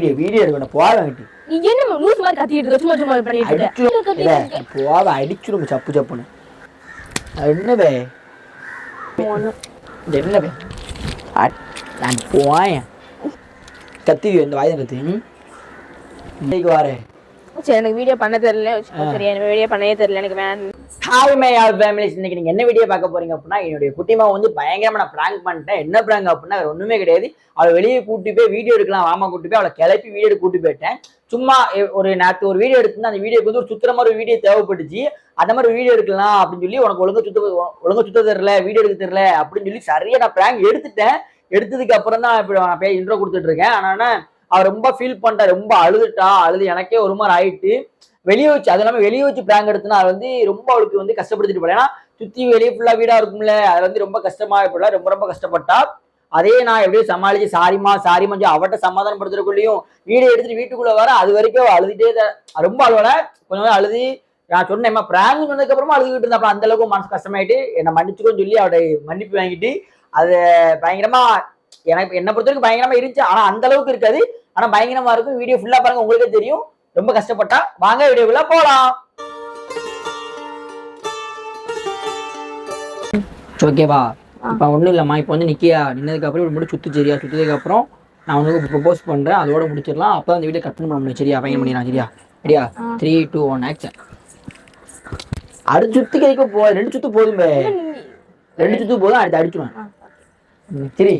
Video video எடுக்கணும். போக வேண்டி நீ என்ன லூஸ் மாதிரி கத்திட்டு இருக்க? சும்மா சும்மா பண்ணிட்டு. போக அடிச்சிடும் சப்பு சப்புன்னு. ஒண்ணு. இது என்னவே அட்- நான் போயேன் கத்தி இந்த வாயுதம் கத்தி? இன்னைக்கு வரேன் சரி எனக்கு வீடியோ பண்ண தெரியல. சரி எனக்கு வீடியோ பண்ணவே தெரியல. எனக்கு வேணும். ஹாய் மை ஆல் ஃபேமிலிஸ் இன்னைக்கு நீங்க என்ன வீடியோ பார்க்க போறீங்க அப்படின்னா என்னுடைய குட்டிமா வந்து பயங்கரமா நான் பிராங்க் பண்ணிட்டேன். என்ன பிராங்க் அப்படின்னா வேற ஒண்ணுமே கிடையாது. அவளை வெளியே கூட்டி போய் வீடியோ எடுக்கலாம் வாமா கூட்டி போய் அவளை கிளப்பி வீடியோ கூட்டி போயிட்டேன். சும்மா ஒரு நேற்று ஒரு வீடியோ எடுத்துருந்தா அந்த வீடியோக்கு வந்து ஒரு சுத்துற மாதிரி ஒரு வீடியோ தேவைப்பட்டுச்சு. அந்த மாதிரி வீடியோ எடுக்கலாம் அப்படின்னு சொல்லி உனக்கு ஒழுங்கா சுத்த ஒழுங்கா சுத்த தெரியல வீடியோ எடுக்க தெரியல அப்படின்னு சொல்லி சரியா நான் பிராங்க் எடுத்துட்டேன். எடுத்ததுக்கு அப்புறம் தான் இப்ப நான் போய் இன்ட்ரோ கொடுத்துட்டு இருக்கேன். அவர் ரொம்ப ஃபீல் பண்ணிட்டார் ரொம்ப அழுதுட்டா அழுது எனக்கே ஒரு மாதிரி ஆயிட்டு வெளியே வச்சு அது இல்லாமல் வெளியே வச்சு பிராங்க் எடுத்துனா அது வந்து ரொம்ப அவளுக்கு வந்து கஷ்டப்படுத்திட்டு போல. ஏன்னா சுற்றி வெளியே ஃபுல்லாக வீடாக இருக்கும்ல அது வந்து ரொம்ப கஷ்டமா போல ரொம்ப ரொம்ப கஷ்டப்பட்டா. அதே நான் எப்படியோ சமாளிச்சு சாரிமா சாரிமா சொல்லி அவட்ட சமாதானப்படுத்துறதுக்குள்ளேயும் வீடியோ எடுத்துட்டு வீட்டுக்குள்ள வர அது வரைக்கும் அழுதுட்டே தான் ரொம்ப அழுவல. கொஞ்சம் கொஞ்சம் அழுது நான் சொன்னேன் பிராங்க் சொன்னதுக்கு அப்புறமா அழுதுகிட்டு இருந்தா அப்புறம் அந்த அளவுக்கு மனசு கஷ்டமாயிட்டு என்னை மன்னிச்சுக்கோன்னு சொல்லி அவட மன்னிப்பு வாங்கிட்டு அது பயங்கரமா எனக்கு என்னை பொறுத்த வரைக்கும் பயங்கரமா இருந்துச்சு. ஆனா அந்த அளவுக்கு இருக்காது. ஆனா பயங்கரமா இருக்கும். வீடியோ ஃபுல்லா பாருங்க உங்களுக்கே தெரியும். ரொம்ப கஷ்டப்பட்டா வாங்க வீடியோக்குள்ள போலாம். ஓகேவா இப்போ ஒன்றும் இல்லைம்மா. இப்போ வந்து நிக்கியா? நின்னதுக்கு அப்புறம் இப்படி மட்டும் சுத்து சரியா? சுத்ததுக்கு அப்புறம் நான் உனக்கு ப்ரொபோஸ் பண்றேன். அதோட முடிச்சிடலாம். அப்போ அந்த வீடியோ கட் பண்ண முடியும். சரியா? பையன் பண்ணிடலாம். சரியா? சரியா? த்ரீ டூ ஒன் ஆக்ஷன் அடுத்த சுத்துக்கு எதுக்கு போ. ரெண்டு சுத்து போதும் ரெண்டு சுத்து போதும் அடுத்து அடிச்சுடுவேன் ம், சரி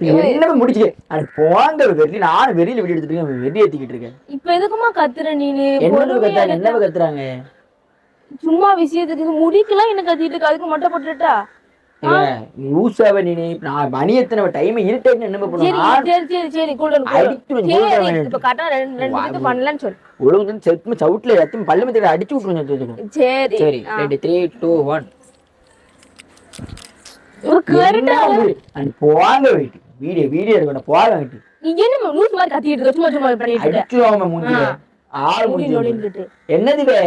என்ன முடிச்சு? அது போங்க வெறி நானும் வெறியில வெடி எடுத்துட்டு இருக்கேன் வெறி ஏத்திக்கிட்டு இருக்கேன். இப்ப எதுக்குமா கத்துற நீனு? என்ன கத்துறாங்க? இருக்க. என்ன கத்துறாங்க? சும்மா விஷயத்துக்கு முடிக்கலாம் என்ன கத்திட்டு இருக்க? அதுக்கு மட்டும் போட்டுட்டா? நீ நான். மணி எத்தனை டைம் இருட்டேன்னு என்ன பண்ணுவேன் சரி சரி சரி சொல்றேன் இப்ப கரெக்டா ரெண்டு ரெண்டு இது பண்ணலன்னு சொல்லு. ஒழுங்கு செத்து சவுட்ல எல்லாத்தையும் பல்லு மத்தியில அடிச்சு விட்டுருங்க. சரி சரி ரெண்டு த்ரீ டூ ஒன் ஒரு போவாங்க வீட்டு வீடியோ வீடியோ எடுக்கணும் போவாங்க வீட்டு நீ என்ன லூஸ் மாதிரி கத்திட்டு இருக்க? சும்மா சும்மா பண்ணிட்டு அடிச்சுவாங்க மூஞ்சில ஆள் முடி முடிஞ்சு நொடின்னுட்டு. என்னது வே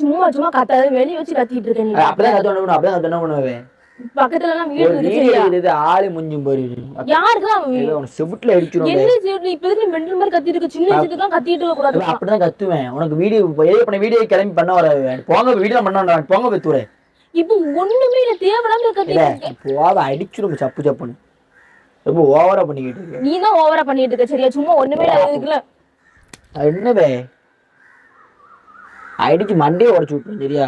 சும்மா சும்மா கத்தாத வெளிய வச்சு கத்திட்டு இருக்க நீ. அப்படிதான் கத்தணும் அப்படிதான் கத்தணும் பண்ணுவேன் பக்கத்துல எல்லாம் வீடு ஒரு இருக்கு வீடியோ சரியா? எடுக்குது ஆளு முஞ்சும் போய் யாருக்கு அவன்? செவுட்டுல அடிச்சிடும் என்ன செய்யணும் இப்ப எதுக்கு மெண்டல் மாதிரி கத்திட்டு இருக்க? சின்ன விஷயத்துக்கு கத்திட்டு இருக்க கூடாது. அப்படிதான் கத்துவேன். உனக்கு வீடியோ எது பண்ண வீடியோ கிளம்பி பண்ண வராது போங்க வீடியோ பண்ண போங்க பெத்துறேன் இப்ப ஒண்ணுமே இல்ல தேவையில்லாம கத்திட்டு இருக்க போவாத அடிச்சிடும் சப்பு சப்புன்னு. ரொம்ப ஓவரா பண்ணிக்கிட்டு இருக்க? நீ தான் ஓவரா பண்ணிட்டு இருக்க சரியா சும்மா ஒண்ணுமே இருக்குல்ல என்னவே அடிச்சு மண்டையை உடச்சு விட்டுரும் சரியா?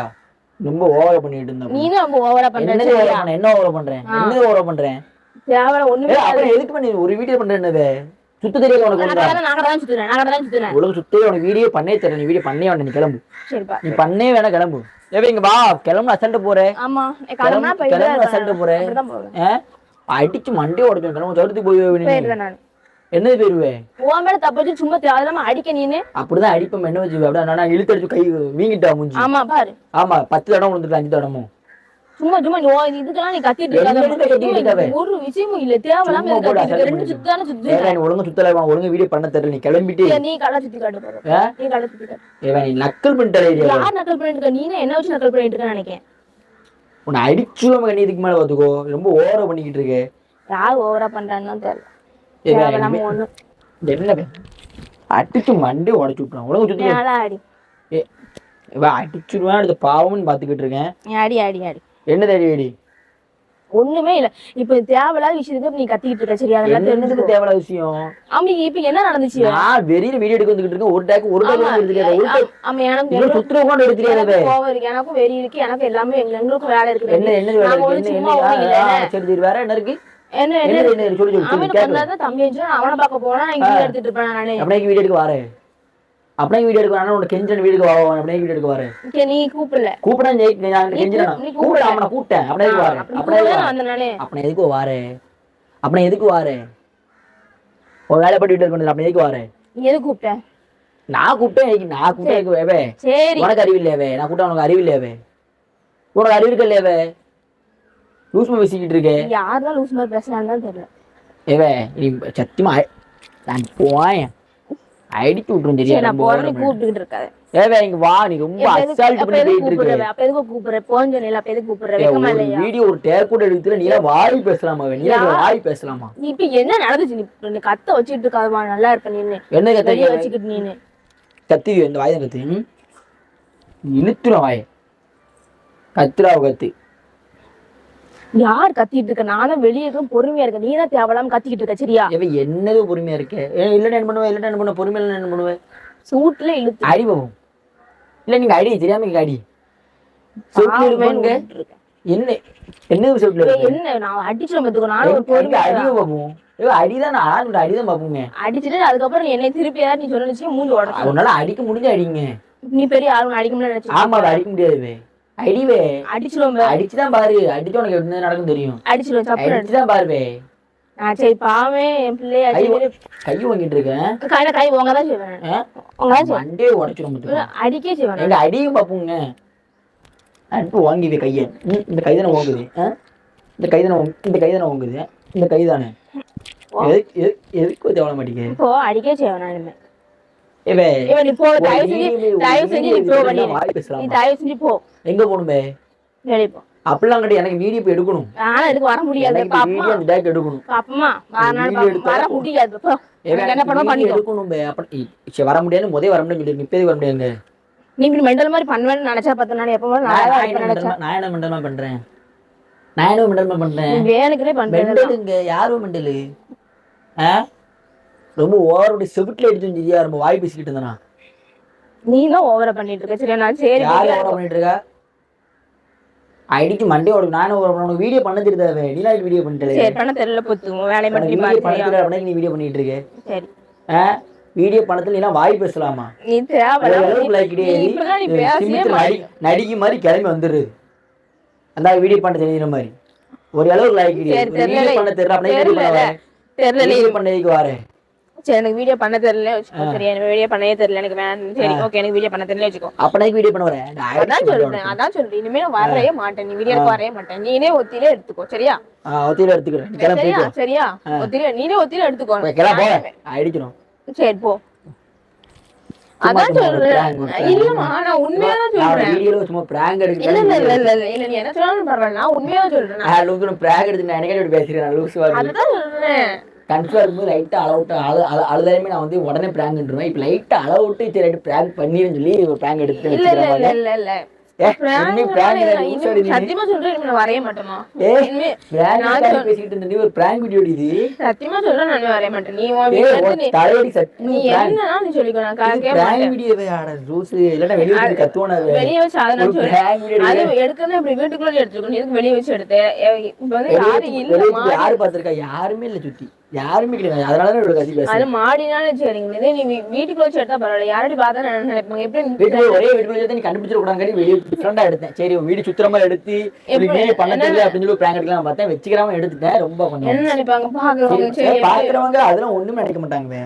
ரொம்ப ஓவரா பண்ணிட்டு இருந்தேன். நீ தான் ரொம்ப ஓவரா பண்ற என்னது ஓவரா சரியா? பண்ண என்ன ஓவரா பண்றேன் என்னது ஓவரா பண்றேன் தேவையில்ல ஒண்ணுமே அப்புறம் எதுக்கு பண்ணி ஒரு வீடியோ சுத்த உனக்கு ஒழுங்கா. நாங்க தான் சுத்துறேன் ஒழுங்கு சுத்தே உனக்கு வீடியோ பண்ணே தெரியல நீ வீடியோ பண்ணே வேண்டாம் நீ கிளம்பு. நீ பண்ணே வேணா கிளம்பு. ஏவே இங்க வா கிளம்பு அசல்ட்டு போற. ஆமா கிளம்புனா கிளம்பு கிளம்பு அசல்ட்டு? அடிச்சு மண்டையை உடச்சு சவுத்துக்கு போய் நான். என்னது போயிருவே? உன் மேல தப்பு வச்சு சும்மா தேவையில்லாம அடிக்க நீனு. அப்படிதான் அடிப்போம் என்ன வச்சு அப்படியே நான் இழுத்து அடிச்சு கை வீங்கிட்டா மூஞ்சி. ஆமா பாரு. ஆமா பத்து தடம் விழுந்துட்டு அஞ்சு தடமும் சும்மா சும்மா இதுக்கெல்லாம் நீ கத்திட்டு என்ன ஒரு விஷயமும் இல்ல. தேவையில்லாம ரெண்டு முடிஞ்சு. சுத்தான சுத்து. ஒழுங்கா சுத்தல ஒழுங்கா வீடியோ பண்ண தெரியல நீ கிளம்பிட்டு. நீ கள்ள சுத்தி காட்டு? நீ கள்ள சுத்தி காட்டு. நீ நக்கல் பண்ணிட்டல யார் நக்கல் பண்ணிட்டு இருக்க? நீ என்ன வச்சு நக்கல் பண்ணிட்டு இருக்க நினைக்கிறேன்? உன்னை அடிச்சு நம்ம கண்ணி இதுக்கு மேல பாத்துக்கோ. ரொம்ப ஓவரா பண்ணிக்கிட்டு இருக்கு. யார் ஓவரா பண்றான்னு தெரியல என்ன? அடிச்சு மண்டையை உடச்சு விட்டுறான் உலகம் சுத்தி மேல அடி. ஏ இவன் அடிச்சிருவான் அடுத்த பாவம்னு பாத்துக்கிட்டு இருக்கேன். அடி அடி அடி. என்ன தேடி அடி? ஒண்ணுமே இல்ல. இப்ப தேவையில்லாத விஷயத்துக்கு நீ கத்திக்கிட்டு இருக்க. சரியா அதெல்லாம் தெரிஞ்சதுக்கு தேவையில்ல விஷயம்? ஆமா இப்ப என்ன நடந்துச்சு? நான் வெறியில வீடியோ எடுக்க வந்துகிட்டு இருக்கேன். ஒரு டேக்கு ஒரு டேக்கு டேக் ஆமா எனக்கு சுத்துற உட்காந்து எடுத்துக்காத எனக்கும் கோவம் இருக்கு. எனக்கும் வெறி இருக்கு. எனக்கு எல்லாமே எங்க எங்களுக்கும் வேலை இருக்கு? என்ன என்ன? வேலை சரி சரி வேற என்ன இருக்கு? என்ன என்ன சொல்லி சொல்லி அவனை பார்க்க போனா நான் இங்க எடுத்துட்டு இருப்பேன் நானு. அப்படியே வீடியோ எடுக்க வாரு அப்படியே வீடியோ எடுக்க வரேன் உனக்கு கெஞ்சன் வீடுக்கு வா அப்படியே வீடியோ எடுக்க வாரு நீ கூப்பிடல. கூப்பிடா நான் கெஞ்சனா கூப்பிட அவனை கூப்பிட்டேன். அப்படியே வாரு அப்படி அப்படியே அப்படி எதுக்கு வாரு? அப்படி எதுக்கு வாரு? உன் வேலை பட்டு வீட்டு பண்ணல அப்படி எதுக்கு வாரு? நீ எது கூப்பிட்ட? நான் கூப்பிட்டேன் நான் கூப்பிட்டேன் சரி. உனக்கு அறிவு இல்லையாவே நான் கூப்பிட்டா உனக்கு அறிவு இல்லையாவே உனக்கு அறிவு இருக்க இல்லையாவே லூஸ் பேசிக்கிட்டு இருக்கே. யாருதான் லூஸ் மாதிரி பேசுறான்னு தான் தெரியல ஏவே நீ சத்தியமா நான் போயேன். அடிச்சு விட்டுரும் சரியா நான் போறேன் கூப்பிட்டுக்கிட்டு இருக்காது ஏவே இங்க வா நீ ரொம்ப அசால்ட் பண்ணி போயிட்டு இருக்க. அப்ப எதுக்கு கூப்பிடுற? போன்னு சொன்னீல அப்ப எதுக்கு கூப்பிடுற? வெக்கமா இல்லையா? வீடியோ ஒரு டேர் கூட எடுத்துல நீ வாய் பேசலாமா? நீ. வாய் பேசலாமா? நீ இப்ப என்ன நடந்துச்சு? நீ நீ கத்த வச்சுட்டு இருக்காதமா நல்லா இருப்ப நீனு. என்ன கத்தி? வச்சுக்கிட்டு நீனு. கத்தி இந்த வாய் கத்தி. ம்? இழுத்துரும் வாய். கத்துறா கத்து. யார் கத்திட்டு இருக்க? நானும் வெளியே இருக்கும் பொறுமையா இருக்க நீ தான் தேவையில்லாம கத்திக்கிட்டு இருக்க சரியா? ஏவே என்னது பொறுமையா இருக்கே? இல்ல என்ன பண்ணுவேன் இல்ல என்ன பண்ணுவேன் பொறுமையில என்ன பண்ணுவேன் சூட்ல இழுத்து. அடி போவோம். இல்ல நீங்க அடி தெரியாம இங்க அடி. பாவமே. என்ன என்ன ஏய், என்ன? நான் அடிச்சிடும் பாத்துக்கோ நானும் ஒரு பொறுமையா பார்ப்போம் ஏ அடிதான் நான் அடிதான் பார்ப்போங்க அடிச்சிட்டு அதுக்கப்புறம் நீ என்னை திருப்பி ஏதாவது நீ சொன்னிச்சு மூஞ்சி உடச்சு அவனால அடிக்க முடிஞ்ச அடிங்க. நீ பெரிய ஆளுங்க அடிக்க முடியல ஆமா அடிக்க முடியாது. அடிவே. அடிச்சிடும் அடிச்சுதான் பாரு. அடிச்சு உனக்கு என்ன நடக்கும் தெரியும். அடிச்சிடும் சப்பு அடிச்சுதான் பாருவே. நான் சரி பாவே என் பிள்ளைய கை வாங்கிட்டு இருக்கேன் கையில கை உங்க தான் செய்வேன்? உங்க தான் மண்டே. அடிக்கே செய்வேன் எங்க அடியும் பார்ப்போங்க அனுப்பு வாங்கிது கையை. இந்த கை தானே வாங்குது? இந்த கை தானே இந்த கை தானே வாங்குது இந்த கை தானே எதுக்கு எதுக்கு தேவை மாட்டேங்குது இப்போ அடிக்கே செய்வேன் நான் இவன் நீ போ ஒரு தயவு செஞ்சு வீடியோ- ஒரு தயவு செஞ்சு நீ வீடியோ போ எடுத்துட்டு பண்ணி நான் வாய் நீ பேசலாமா தயவு செஞ்சு போ. எங்க போகணுமே? வெளியே அப்படிலாம் கிடையாது எனக்கு வீடியோ இப்ப எடுக்கணும். ஆனா இதுக்கு வர முடியாது. எனக்கு பாப்பமா வீடியோ அந்த டேக் எடுக்கணும். வர முடியாது. என்ன பண்ண எடுக்கணும். பே. அப்ப- சரி, வர முடியாது முதல்ல வர முடியாது சொல்லி இப்போதைக்கு வர முடியாதுங்க. மெண்டல் மாதிரி பண்ணுவேன்னு நினைச்சா எப்போ நான் நல்லா நான் என்ன மெண்டலமா பண்றேன்? நான் என்ன பண்றேன்? வேணுக்குனே மெண்டலுங்க. யாரும் மெண்டலு? ஆ? ரொம்ப ஓவரோட செவிட்டில் எடுத்து வந்துச்சியா ரொம்ப வாய் பேசிக்கிட்டு இருந்தானா? நீ தான் ஓவரா பண்ணிட்டு இருக்க. சரியா நான் சரி யார் ஓவரா பண்ணிட்டு இருக்கா? ஐடிக்கு மண்டே ஓடு நானும் ஓவரா பண்ண உனக்கு வீடியோ பண்ண தெரியுதாவே நீ தான் வீடியோ பண்ணிட்டு சரி பண்ண தெரியல பொத்து. உன் வேலையை மட்டும் நீ வீடியோ பாரு பண்ண சரியா? தெரியாத? பண்ண நீ வீடியோ பண்ணிட்டு இருக்க. சரி. ஆ? வீடியோ பண்ணத்துல நீ வாய் பேசலாமா? நீ நடிகை மாதிரி கிளம்பி வந்துடுது அந்த வீடியோ பண்ண தெரியுற மாதிரி. ஒரு அளவுக்கு தெரியல. வீடியோ பண்ண தெரியல தெரியல. பண்ண தெரியல. வரேன் சரி எனக்கு வீடியோ பண்ண தெரியல வச்சுக்கோ. சரி எனக்கு வீடியோ பண்ணவே தெரியல. எனக்கு வேணும். சரி ஓகே எனக்கு வீடியோ பண்ண தெரியல வச்சுக்கோ. அப்பனே வீடியோ பண்ண வரேன் அதான் சொல்றேன் அதான் சொல்றேன். இனிமே நான் வரவே மாட்டேன். நீ வீடியோக்கு வரவே மாட்டேன். நீனே ஒத்திலே எடுத்துக்கோ சரியா? ஒத்தியில எடுத்துக்கிறேன். சரியா? ஒத்திலே நீனே ஒத்திலே எடுத்துக்கோ. அடிக்கணும். சரி போ. அதான் சொல்றேன். இல்லம்மா நான் உண்மையா சொல்றேன். வீடியோல சும்மா பிராங்க் இல்ல இல்ல எடுக்கிறேன் இல்ல இல்ல இல்ல இல்ல நீ என்ன சொன்னாலும் பரவாயில்ல. நான் உண்மையா சொல்றேன். நான். லூசு பிராங்க் எடுத்து நான் எனக்கு இப்படி பேசுறேன் லூசு வருது அதுதான் சொல்றேன். கன்ஃபியூஸ் இருக்கும்போது லைட்டா அளவுட்டு அழு அழு அழுதாலுமே நான் வந்து உடனே பிராங்க்ன்றேன் இப்போ லைட்டா அளவுட்டு சரி ரைட்டு பிராங்க் பண்ணிடுன்னு சொல்லி ஒரு பிராங்க் எடுத்து வச்சுக்கிறேன். சத்தியமா சொல்றேன் வரைய மாட்டேமா இருந்த ஒரு டி இது. சத்தியமா சொல்றேன் நான் வரைய மாட்டேன் நீ தலையடி நீ prank. என்னன்னா நீ சொல்லிக்கோ நான் கேட்க மாட்டேன் video வே, அட லூசு. இல்லைன்னா வெளிய வந்து கத்துவானா அவன். வெளிய வச்சு அதை நான் சொல்றேன் அது எடுத்து எடுக்கணும் இப்படி வீட்டுக்குள்ள எடுத்துக்கணும் எதுக்கு வெளிய வச்சு இப்ப வந்து வச்சு மாடி யாரு பார்த்திருக்கா? யாருமே இல்ல சுத்தி யாருமே கிடையாது. அதனாலதான் இவ்வளவு கத்தி அது பேசுறேன் மாடினாலும் சரிங்க இதே நீ வீட்டுக்குள்ள வச்சு எடுத்தா பரவாயில்ல. யாரடி பார்த்தா நான் நினைப்பாங்க எப்படி வீட்டுல ஒரே வீட்டுக்குள்ள நீ கண்டுபிடிச்சிட கூடாது வெளியே டிஃப்ரெண்டா எடுத்தேன். சரி வீடு சுத்துற மாதிரி எடுத்து வீடியோ பண்ண தெரியல அப்படின்னு சொல்லி பிராங்க் எடுக்கலாம் பார்த்தேன். வச்சுக்கிறாம எடுத்துட்டேன். ரொம்ப கொஞ்சம். என்ன நினைப்பாங்க பாக்குறவங்க பாக்குறவங்க அதெல்லாம் ஒண்ணுமே நினைக்க மாட்டாங்க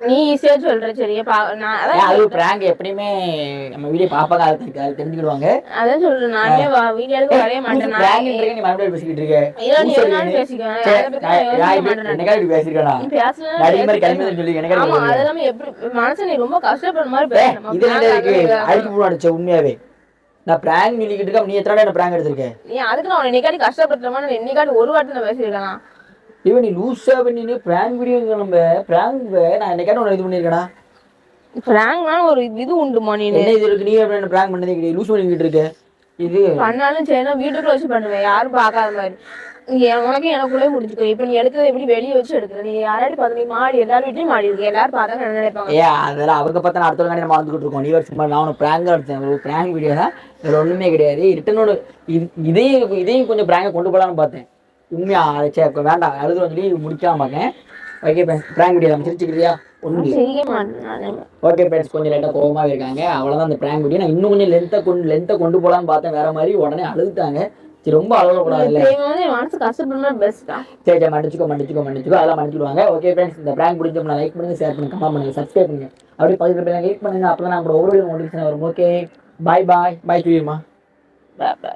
நீ ஈஸியா சொல்ற சரியா? பா நான் அது பிராங்க் எப்படியுமே நம்ம வீடியோ பாப்பாங்க அதை தெரிஞ்சு- அதை தெரிஞ்சுக்கிடுவாங்க. அதான் சொல்றேன் நானே வீடியோக்கு வரைய மாட்டேன் நான். பிராங்க் நீ மறுபடியும் பேசிக்கிட்டு இருக்க. இல்ல நான் நான் நான் இப்படி- பேசலாம் நடி மாதிரி கிளம்பி சொல்லி ஆமா எனக்கு அது எல்லாமே எப்படி மனசு நீ ரொம்ப கஷ்டப்படுற மாதிரி பேசணும். இது என்ன இருக்கு? அடிச்சு போட அடிச்ச உண்மையாவே. நான் பிராங்க் சொல்லிக்கிட்டு இருக்கேன் நீ எத்தனை நான் பிராங்க் எடுத்திருக்கேன் நீ அதுக்கு நான் உன்னை என்னைக்காட்டி கஷ்டப்படுற மாதிரி என்னைக்காட்டி ஒரு வாட்டி நான் பேசியிருக்கலாம் இவன் நீ லூஸா பண்ணி பிராங்க் வீடியோ நம்ம பிராங்க் நான் என்னைக்காவது உன்னை இது பண்ணிருக்கேனா பிராங்க்னா ஒரு இது உண்டுமா நீ என்ன இது இருக்கு? நீ எப்படி பிராங்க் பண்ணதே கிடையாது. லூஸ் பண்ணிக்கிட்டு இருக்க. இது பண்ணாலும் சரி வீட்டுக்குள்ள வச்சு பண்ணுவேன். யாரும் பார்க்காத மாதிரி. உனக்கு எனக்குள்ளே முடிஞ்சுக்கோ இப்ப நீ எடுக்கிறது எப்படி வெளியே வச்சு எடுக்கிற? நீ யாராடி பார்த்து நீ மாடி எல்லாரும் வீட்லயும் மாடி இருக்கு. எல்லாரும் பார்த்தா என்ன நினைப்பாங்க. ஏ அதெல்லாம் அவங்க பார்த்தா அடுத்த நம்ம வந்துகிட்டு இருக்கோம். நீ ஒரு சும்மா நான் உனக்கு பிராங்க் எடுத்தேன். ஒரு பிராங்க் வீடியோ தான். வேற ஒண்ணுமே கிடையாது. ரிட்டனோட இது இதையும் இதையும் கொஞ்சம் பிராங்க கொண்டு போகலான்னு பார்த்தேன். உண்மையா? அதை சே இப்ப வேண்டாம். அழுது சொல்லி முடிக்காம பார்க்கேன் ஓகே பிராங்க் வீடியோ நம்ம சிரிச்சுக்கிறியா நானு. ஓகே ஃப்ரெண்ட்ஸ் கொஞ்சம் லைட்டாக கோவமாக இருக்காங்க. அவ்வளோதான் அந்த பிராங்க் வீடியோ நான் இன்னும் கொஞ்சம் லென்த்தை கொண்டு லென்த்தை கொண்டு போகலான்னு பார்த்தேன். வேற மாதிரி உடனே அழுதுட்டாங்க. சரி ரொம்ப வந்து என் மனசு கஷ்டப்படுற பெஸ்டா சரி சரி. மன்னிச்சுக்கோ மன்னிச்சுக்கோ மன்னிச்சுக்கோ. அதெல்லாம் மன்னிச்சுடுவாங்க. ஓகே ஃப்ரெண்ட்ஸ் இந்த பிராங்க் பிடிச்சோம்னா லைக் பண்ணுங்க ஷேர் பண்ணுங்க கமெண்ட் பண்ணுங்க சப்ஸ்கிரைப் பண்ணுங்க. அப்படியே பக்கத்துல போய் லைக் பண்ணுங்க. அப்போ தான் நம்மளோட ஒவ்வொரு நோட்டிஃபிகேஷன் வரும். ஓகே பாய் பாய் பாய் சொல்லிடுமா பா- பா.